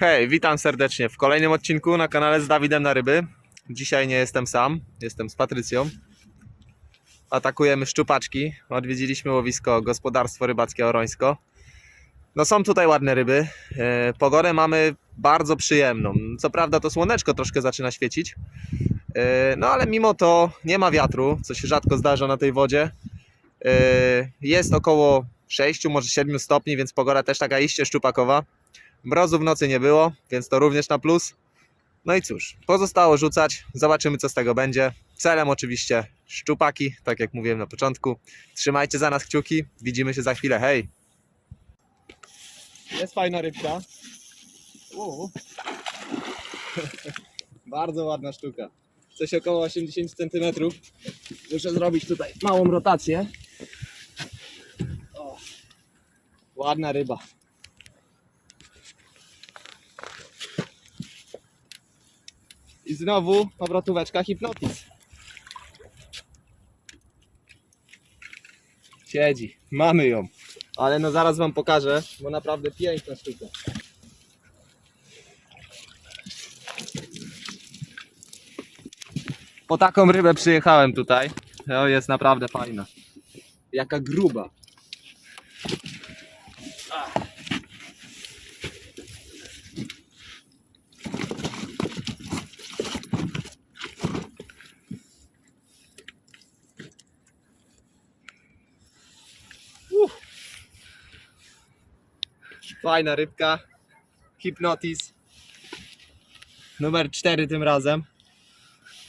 Hej, witam serdecznie w kolejnym odcinku na kanale z Dawidem na ryby. Dzisiaj nie jestem sam, jestem z Patrycją. Atakujemy szczupaczki. Odwiedziliśmy łowisko Gospodarstwo Rybackie Orońsko. No są tutaj ładne ryby. E, Pogodę mamy bardzo przyjemną. Co prawda to słoneczko troszkę zaczyna świecić. E, No ale mimo to nie ma wiatru, co się rzadko zdarza na tej wodzie. E, Jest około 6, może 7 stopni, więc pogoda też taka iście szczupakowa. Mrozu w nocy nie było, więc to również na plus. No i cóż, pozostało rzucać, zobaczymy co z tego będzie. Celem oczywiście szczupaki, tak jak mówiłem na początku. Trzymajcie za nas kciuki, widzimy się za chwilę, hej! Jest fajna rybka. Bardzo ładna sztuka. Coś około 80 cm. Muszę zrobić tutaj małą rotację. O. Ładna ryba. I znowu obrotóweczka hipnotiz. Siedzi. Mamy ją. Ale no zaraz wam pokażę, bo naprawdę piękna sztuka. Po taką rybę przyjechałem tutaj. To jest naprawdę fajna. Jaka gruba. Fajna rybka. Hipnotis. Numer 4 tym razem.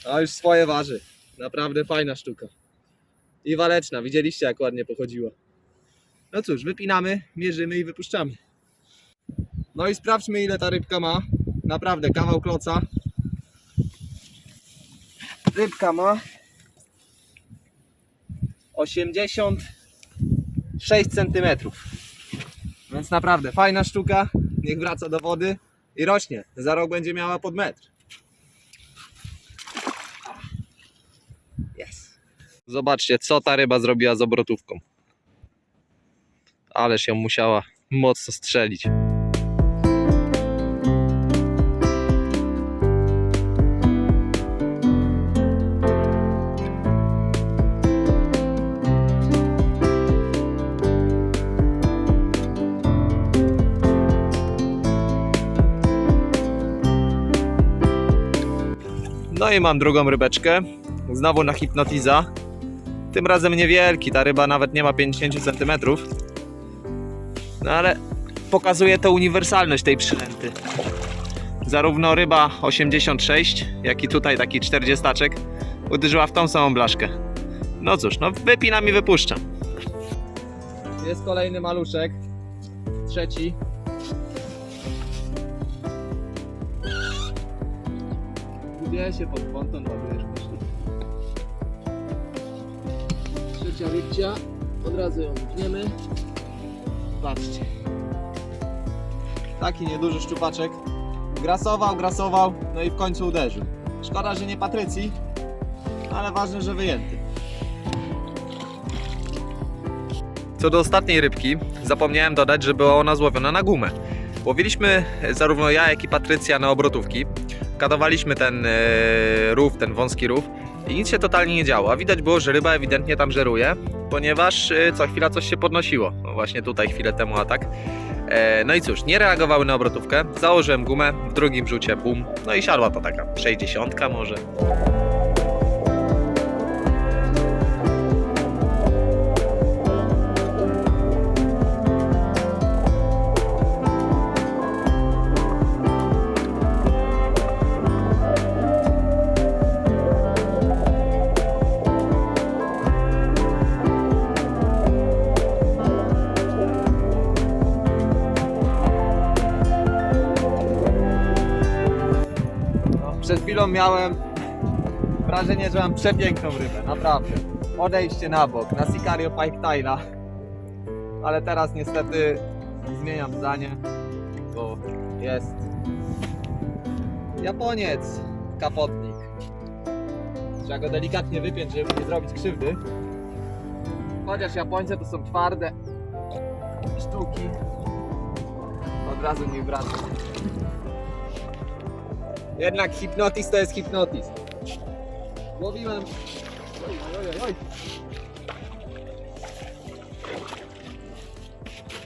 A już swoje waży. Naprawdę fajna sztuka. I waleczna. Widzieliście jak ładnie pochodziła. No cóż, wypinamy, mierzymy i wypuszczamy. No i sprawdźmy ile ta rybka ma. Naprawdę kawał kloca. Rybka ma 86 centymetrów. Więc naprawdę fajna sztuka. Niech wraca do wody i rośnie. Za rok będzie miała pod metr. Yes. Zobaczcie, co ta ryba zrobiła z obrotówką. Ależ ją musiała mocno strzelić. I mam drugą rybeczkę. Znowu na hipnotiza. Tym razem niewielki, ta ryba nawet nie ma 50 cm. No ale pokazuje to uniwersalność tej przynęty. Zarówno ryba 86, jak i tutaj taki 40 uderzyła w tą samą blaszkę. No cóż, no wypinam i wypuszczam. Jest kolejny maluszek. Trzeci. Gubię się pod ponton, ładujesz myśli. Trzecia rybcia. Od razu ją wypniemy. Patrzcie. Taki nieduży szczupaczek. Grasował, grasował, no i w końcu uderzył. Szkoda, że nie Patrycji, ale ważne, że wyjęty. Co do ostatniej rybki, zapomniałem dodać, że była ona złowiona na gumę. Łowiliśmy zarówno ja, jak i Patrycja na obrotówki. Kadowaliśmy ten e, rów, ten wąski rów i nic się totalnie nie działo. A widać było, że ryba ewidentnie tam żeruje, ponieważ e, co chwila coś się podnosiło. No właśnie tutaj chwilę temu atak. E, no i cóż, nie reagowały na obrotówkę. Założyłem gumę, w drugim rzucie bum. No i siadła to taka 60 może. Przed chwilą miałem wrażenie, że mam przepiękną rybę, naprawdę. Odejście na bok, na Sicario Pike Taila. Ale teraz niestety zmieniam zdanie, bo jest Japoniec, kapotnik. Trzeba go delikatnie wypiąć, żeby nie zrobić krzywdy. Chociaż Japońcy to są twarde sztuki. Od razu mi wraca. Jednak hipnotiz to jest hipnotiz. Łowiłem... Oj, oj, oj, oj.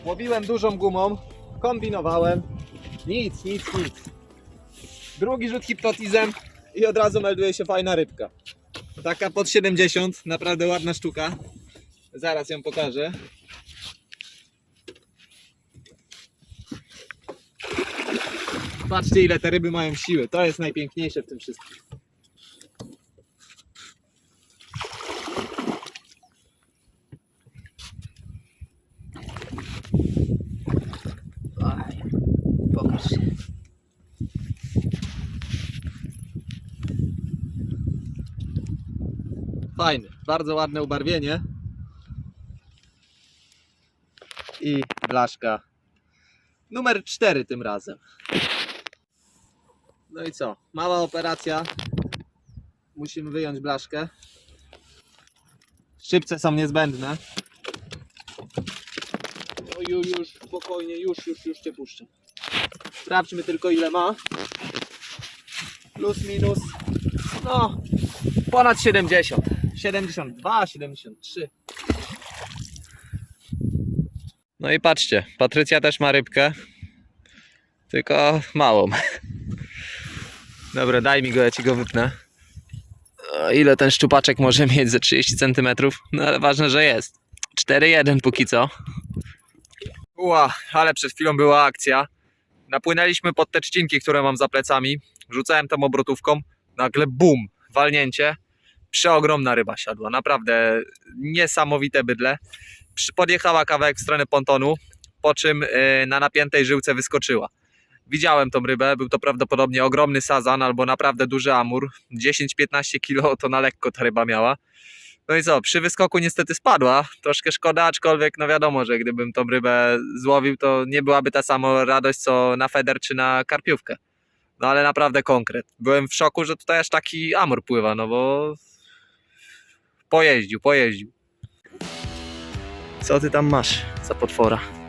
Łowiłem dużą gumą, kombinowałem. Nic, nic, nic. Drugi rzut hipnotizem i od razu melduje się fajna rybka. Taka pod 70, naprawdę ładna sztuka. Zaraz ją pokażę. Patrzcie ile te ryby mają siły. To jest najpiękniejsze w tym wszystkim. Oj, pokaż się. Fajny, bardzo ładne ubarwienie. I blaszka numer 4 tym razem. No i co? Mała operacja. Musimy wyjąć blaszkę. Szybce są niezbędne. No już, już, spokojnie, już, już, już cię puszczę. Sprawdźmy tylko ile ma. Plus, minus. No, ponad 70. 72, 73. No i patrzcie, Patrycja też ma rybkę. Tylko małą. Dobra, daj mi go, ja ci go wypnę. O, ile ten szczupaczek może mieć ze 30 cm? No ale ważne, że jest. 4-1 póki co. Ła, ale przed chwilą była akcja. Napłynęliśmy pod te trzcinki, które mam za plecami. Rzucałem tam obrotówką. Nagle bum, walnięcie przeogromna ryba siadła, naprawdę niesamowite bydle. Podjechała kawałek w stronę pontonu, po czym y, na napiętej żyłce wyskoczyła. Widziałem tą rybę, był to prawdopodobnie ogromny sazan albo naprawdę duży amur. 10-15 kg to na lekko ta ryba miała. No i co, przy wyskoku niestety spadła. Troszkę szkoda, aczkolwiek no wiadomo, że gdybym tą rybę złowił, to nie byłaby ta sama radość co na feder czy na karpiówkę. No ale naprawdę konkret. Byłem w szoku, że tutaj aż taki amur pływa, no bo Pojeździł, pojeździł. Co ty tam masz za potwora?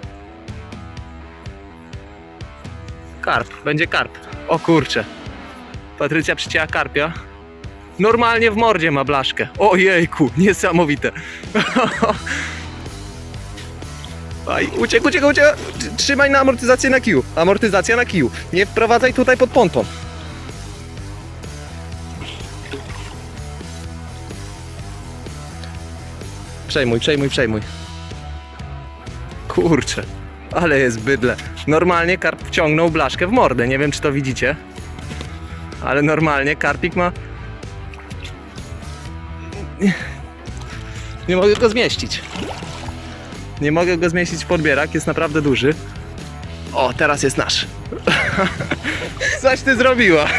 Karp, będzie karp. O kurcze. Patrycja przycięła karpia. Normalnie w mordzie ma blaszkę. Ojejku, niesamowite. Aj, uciekł, uciekł, uciekł. Tr- Trzymaj na amortyzację na kiju. Amortyzacja na kiju. Nie wprowadzaj tutaj pod ponton. Przejmuj, przejmuj, przejmuj. Kurczę, ale jest bydle. Normalnie karp wciągnął blaszkę w mordę. Nie wiem, czy to widzicie. Ale normalnie karpik ma... Nie, mogę go zmieścić. Nie mogę go zmieścić w podbierak, jest naprawdę duży. O, teraz jest nasz. Coś ty zrobiła.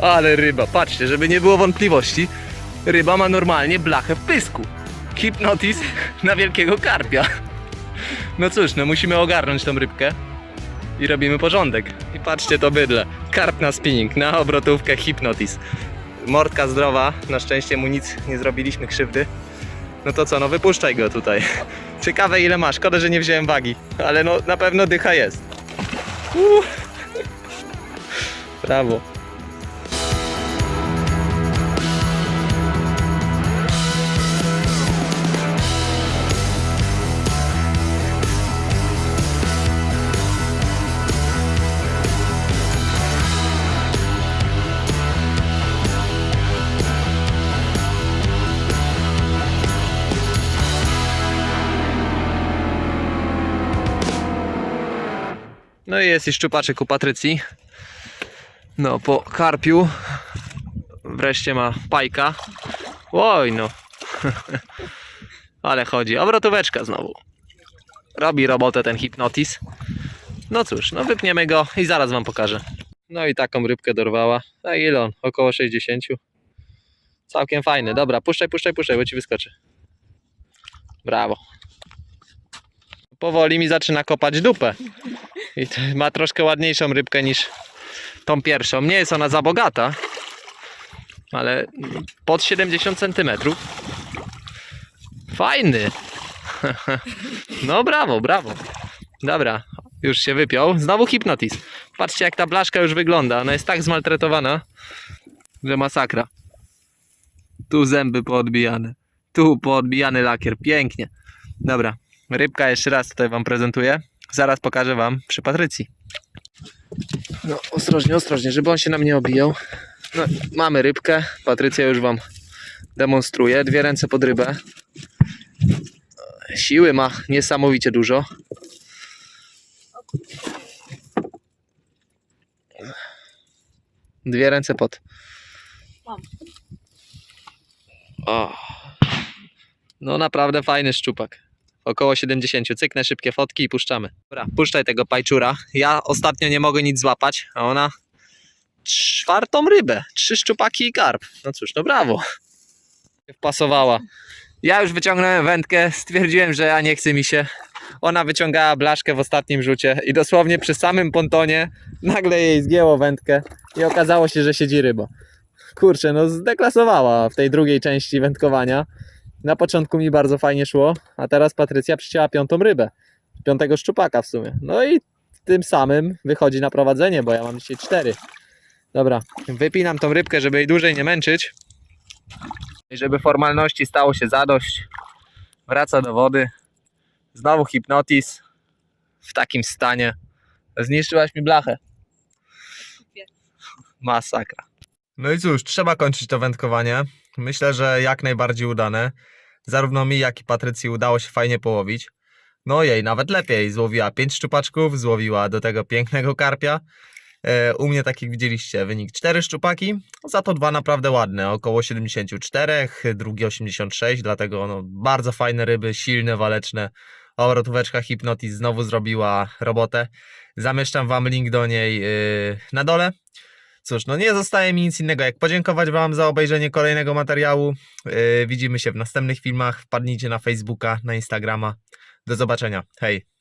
Ale ryba, patrzcie, żeby nie było wątpliwości. Ryba ma normalnie blachę w pysku. Hipnotis na wielkiego karpia. No cóż, no musimy ogarnąć tą rybkę i robimy porządek. I patrzcie to bydle. Karp na spinning, na obrotówkę hipnotis. Mordka zdrowa, na szczęście mu nic nie zrobiliśmy krzywdy. No to co, no wypuszczaj go tutaj. Ciekawe ile masz, szkoda, że nie wziąłem wagi, ale no na pewno dycha jest. Uh. Brawo. No i jest i szczupaczek u Patrycji. No, po karpiu wreszcie ma pajka. Oj no. Ale chodzi. Obrotóweczka znowu. Robi robotę ten hipnotis. No cóż, no wypniemy go i zaraz wam pokażę. No i taką rybkę dorwała. A ile on? Około 60. Całkiem fajny. Dobra, puszczaj, puszczaj, puszczaj, bo ci wyskoczy. Brawo. Powoli mi zaczyna kopać dupę. I ma troszkę ładniejszą rybkę niż tą pierwszą. Nie jest ona za bogata, ale pod 70 cm. Fajny. No brawo, brawo. Dobra, Już się wypiął. Znowu hipnotiz. Patrzcie jak ta blaszka już wygląda. Ona jest tak zmaltretowana, że masakra. Tu zęby poodbijane. Tu poodbijany lakier. Pięknie. Dobra. Rybka jeszcze raz tutaj wam prezentuję. Zaraz pokażę wam przy Patrycji. No ostrożnie, ostrożnie, żeby on się nam nie obijał. No, mamy rybkę. Patrycja już wam demonstruje. Dwie ręce pod rybę. Siły ma niesamowicie dużo. Dwie ręce pod. O. No naprawdę fajny szczupak. Około 70. Cyknę szybkie fotki i puszczamy. Dobra, puszczaj tego pajczura. Ja ostatnio nie mogę nic złapać, a ona czwartą rybę. Trzy szczupaki i karp. No cóż, no brawo. Wpasowała. Ja już wyciągnąłem wędkę, stwierdziłem, że ja nie chce mi się. Ona wyciągała blaszkę w ostatnim rzucie i dosłownie przy samym pontonie nagle jej zgięło wędkę i okazało się, że siedzi ryba. Kurczę, no zdeklasowała w tej drugiej części wędkowania. Na początku mi bardzo fajnie szło, a teraz Patrycja przycięła piątą rybę. Piątego szczupaka w sumie. No i tym samym wychodzi na prowadzenie, bo ja mam dzisiaj cztery. Dobra, wypinam tą rybkę, żeby jej dłużej nie męczyć. I żeby formalności stało się zadość. Wraca do wody. Znowu hipnotiz. W takim stanie. Zniszczyłaś mi blachę. Masakra. No i cóż, trzeba kończyć to wędkowanie. Myślę, że jak najbardziej udane. Zarówno mi, jak i Patrycji udało się fajnie połowić. No jej, nawet lepiej. Złowiła 5 szczupaczków, złowiła do tego pięknego karpia. E, U mnie, tak jak widzieliście, wynik 4 szczupaki, za to dwa naprawdę ładne, około 74, drugi 86, dlatego no, bardzo fajne ryby, silne, waleczne. Obrotóweczka Hypnotiz znowu zrobiła robotę. Zamieszczam Wam link do niej yy, na dole. Cóż, no nie zostaje mi nic innego jak podziękować Wam za obejrzenie kolejnego materiału. Yy, widzimy się w następnych filmach. Wpadnijcie na Facebooka, na Instagrama. Do zobaczenia. Hej!